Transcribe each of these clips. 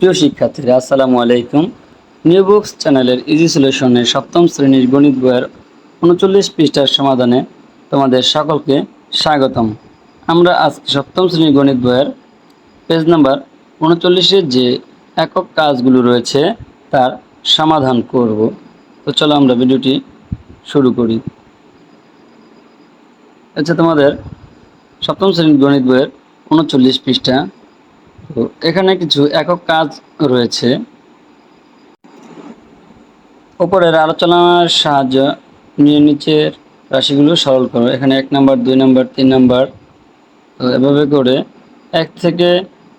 প্রিয় শিক্ষার্থীরা, আসসালামু আলাইকুম। নিউ বুকস চ্যানেলের ইজি সলিউশনের সপ্তম শ্রেণির গণিত বইয়ের উনচল্লিশ পৃষ্ঠার সমাধানে তোমাদের সকলকে স্বাগতম। আমরা আজকে সপ্তম শ্রেণির গণিত বইয়ের পেজ নাম্বার উনচল্লিশের যে একক কাজগুলো রয়েছে, তার সমাধান করব। তো চলো আমরা ভিডিওটি শুরু করি। আচ্ছা তোমাদের সপ্তম শ্রেণির গণিত বইয়ের উনচল্লিশ পৃষ্ঠা তো এখানে কিছু একক কাজ রয়েছে। উপরের আলোচনার সাহায্য নিয়ে নিচের রাশিগুলো সরল করো। এখানে এক নাম্বার, দুই নাম্বার, তিন নাম্বার, তো এভাবে করে এক থেকে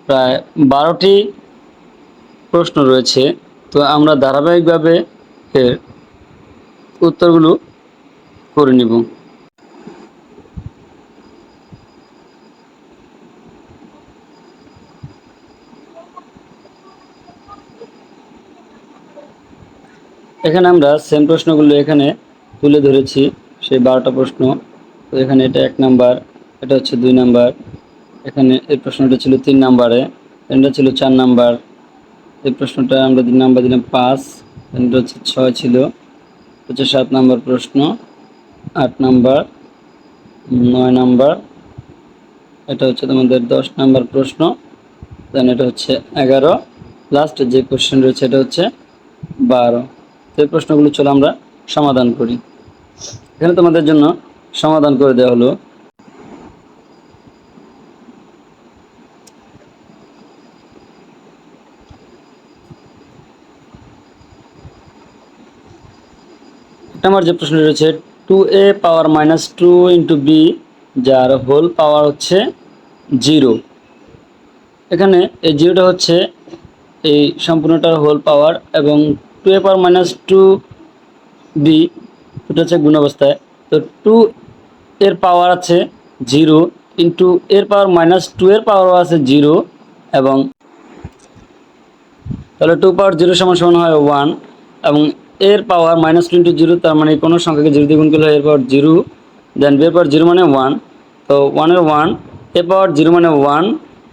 প্রায় বারোটি প্রশ্ন রয়েছে। তো আমরা ধারাবাহিকভাবে এর উত্তরগুলো করে নিব। এখানে আমরা সেম প্রশ্নগুলো এখানে তুলে ধরেছি, সেই বারোটা প্রশ্ন। তো এখানে এটা এক নাম্বার, এটা হচ্ছে দুই নাম্বার। এখানে এই প্রশ্নটা ছিল তিন নাম্বারে, এটা ছিল চার নাম্বার। এই প্রশ্নটা আমরা দিন নাম্বার দিলাম পাঁচ, এটা হচ্ছে ছয় ছিল। হচ্ছে সাত নাম্বার প্রশ্ন, আট নাম্বার, নয় নাম্বার। এটা হচ্ছে তোমাদের দশ নাম্বার প্রশ্ন দেন এটা হচ্ছে এগারো। লাস্ট যে কোশ্চেন রয়েছে, এটা হচ্ছে বারো। এই প্রশ্নগুলো চলো আমরা সমাধান করি। এখানে তোমাদের জন্য সমাধান করে দেওয়া হলো। নম্বর যে প্রশ্ন রয়েছে two A power minus two into B যার হোল পাওয়ার হচ্ছে জিরো এখানে এই জিরোটা হচ্ছে এই সম্পূর্ণটার হোল পাওয়ার এবং two A power minus two B, এটা হচ্ছে গুণ অবস্থায় তো টু এর পাওয়ার আছে জিরো, ইন্টু এর পাওয়ার মাইনাস টু এর পাওয়ারও আছে জিরো এবং তাহলে টু পাওয়ার জিরো সমান সমান হয় ওয়ান এবং এর power minus two into zero, তার মানে কোনো সংখ্যাকে জিরো দিয়ে গুণ করলে এর power zero, then B power zero মানে ওয়ান। তো ওয়ানের ওয়ানের পাওয়ার জিরো মানে ওয়ান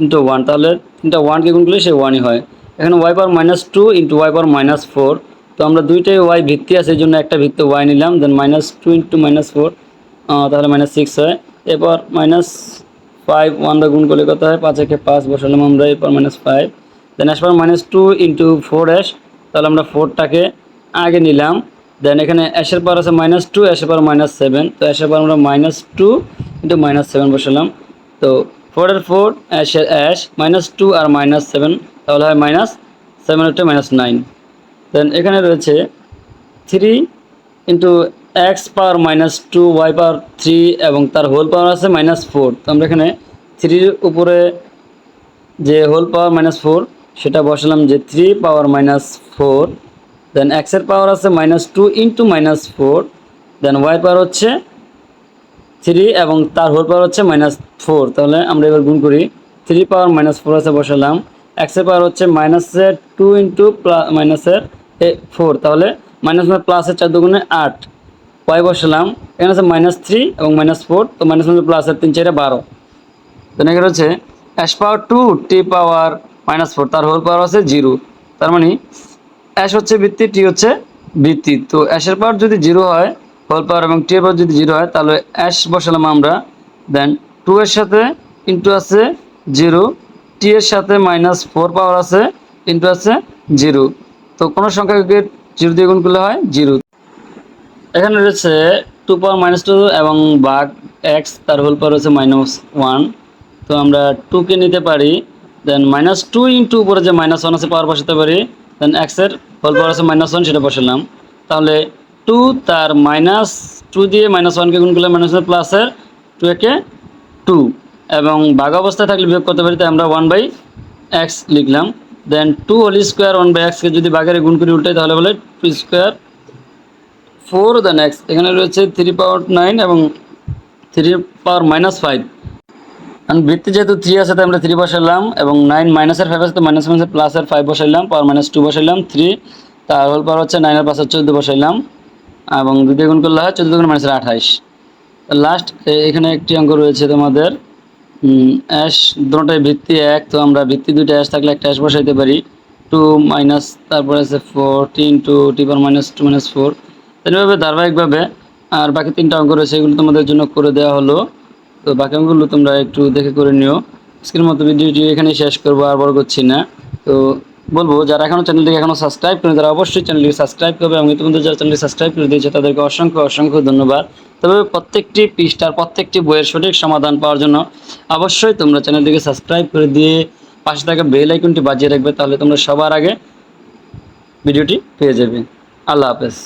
ইন্টু ওয়ান, তাহলে তিনটা ওয়ানকে গুণ করলে সে ওয়ানই হয়। এখানে Y power minus two into Y power minus four তো আমরা দুইটাই ওয়াই ভিত্তি আছে, এই জন্য একটা ভিত্তি ওয়াই নিলাম then minus two into minus four তাহলে মাইনাস সিক্স হয়। এরপর মাইনাস ফাইভ ওয়ান দা গুণ করলে কত হয়? পাঁচ একে পাঁচ বসালাম আমরা, এরপর মাইনাস ফাইভ দেন আসবার minus two into four S তাহলে আমরা ফোরটাকে আগে নিলাম। দেন এখানে অ্যাশের পাওয়ার আছে মাইনাস টু অ্যাশের পাওয়ার মাইনাস সেভেন তো অ্যাশের পাওয়ার আমরা minus two into minus seven বসালাম। তো ফোরের ফোর অ্যাশের অ্যাশ মাইনাস টু আর মাইনাস সেভেন তাহলে হয় মাইনাস সেভেন হচ্ছে মাইনাস নাইন দেন এখানে রয়েছে three into X power minus two Y power three এবং তার হোল পাওয়ার আছে মাইনাস ফোর তো আমরা এখানে থ্রির উপরে যে হোল পাওয়ার মাইনাস ফোর সেটা বসালাম যে three power minus four then এক্সের পাওয়ার আছে minus two into minus four then Y power হচ্ছে থ্রি এবং তার হোল পাওয়ার হচ্ছে মাইনাস ফোর তাহলে আমরা এবার গুণ করি থ্রি পাওয়ার মাইনাস ফোর আছে বসালাম এক্সের পাওয়ার হচ্ছে মাইনাসের টু ইন্টু মাইনাসের ফোর তাহলে মাইনাস প্লাসের চার দুগুণে আট। ওয়াই বসালাম। এখানে আছে মাইনাস থ্রি এবং মাইনাস ফোর তো মাইনাস মাইনাস প্লাসের তিন চারে বারো। তো এখানে হচ্ছে ash power two T power minus four তার হোল পাওয়ার আছে জিরো তার মানে অ্যাশ হচ্ছে বৃত্তি টি হচ্ছে বৃত্তি। তো অ্যাশের পাওয়ার যদি জিরো হয় হোল পাওয়ার এবং টি পাওয়ার যদি জিরো হয়, তাহলে অ্যাশ বসালাম আমরা। দেন টু এর সাথে ইন্টু আছে জিরো টি এর সাথে মাইনাস ফোর পাওয়ার আছে ইন্টু আছে জিরো তো কোনো সংখ্যাকে জিরো দিয়ে গুণ করলে হয়? জিরো এখানে রয়েছে টু পাওয়ার মাইনাস টু এবং বাঘ এক্স তার হোল পাওয়ার হচ্ছে মাইনাস ওয়ান তো আমরা টুকে নিতে পারি দেন মাইনাস টু ইন্টু উপরে যে মাইনাস ওয়ান আছে পাওয়ার বসাতে পারি দেন এক্সের হোল পাওয়ার আছে মাইনাস ওয়ান সেটা বসালাম। তাহলে টু তার মাইনাস টু দিয়ে মাইনাস ওয়ানকে গুণ করলে মাইনাস প্লাসের টু একে টু এবং বাঘ অবস্থায় থাকলে বিয়োগ করতে পারি, তাই আমরা ওয়ান বাই এক্স লিখলাম। Then two whole square one by এক্সকে যদি বাঘের গুণ করি উল্টাই, তাহলে বলে two square four then X এখানে রয়েছে থ্রি পাওয়ার নাইন এবং থ্রি পাওয়ার মাইনাস ফাইভ কারণ বৃত্তি যেহেতু থ্রি আছে, তাই আমরা থ্রি বসাইলাম এবং নাইন মাইনাসের ফাইভ আছে, তো মাইনাস মাইনাসের প্লাসের ফাইভ বসাইলাম পাওয়ার মাইনাস টু বসাইলাম থ্রি তার হোল পাওয়ার হচ্ছে নাইনের পাশের চোদ্দ বসাইলাম, এবং দুই গুণ করলে হয় চোদ্দ গুণ মাইনাসের আঠাইশ। লাস্ট এখানে একটি অঙ্ক রয়েছে তোমাদের। অ্যাশ দুটোটাই ভিত্তি এক, তো আমরা ভিত্তি দুইটা অ্যাশ থাকলে একটা অ্যাশ বসাইতে পারি। টু মাইনাস তারপরে আছে ফোর টি টু টিপার মাইনাস টু মাইনাস ফোর এইভাবে ধারাবাহিকভাবে, আর বাকি তিনটা অঙ্ক রয়েছে, এগুলো তোমাদের জন্য করে দেওয়া হলো। তো বাকি অঙ্কগুলো তোমরা একটু দেখে করে নিও। আজকের মতো ভিডিওটি এখানেই শেষ করব, আর বড় করছি না। তো বলব, যারা এখনও চ্যানেলটিকে এখনও সাবস্ক্রাইব করেন, তারা অবশ্যই চ্যানেলটিকে সাবস্ক্রাইব করবে এবং ইতিমধ্যে যারা চ্যানেলটি সাবস্ক্রাইব করে দিয়েছে, তাদেরকে অসংখ্য অসংখ্য ধন্যবাদ। তবে প্রত্যেকটি পৃষ্ঠার, প্রত্যেকটি বইয়ের সঠিক সমাধান পাওয়ার জন্য অবশ্যই তোমরা চ্যানেলটিকে সাবস্ক্রাইব করে দিয়ে পাশে থাকা বেল আইকনটি বাজিয়ে রাখবে, তাহলে তোমরা সবার আগে ভিডিওটি পেয়ে যাবে। আল্লাহ হাফেজ।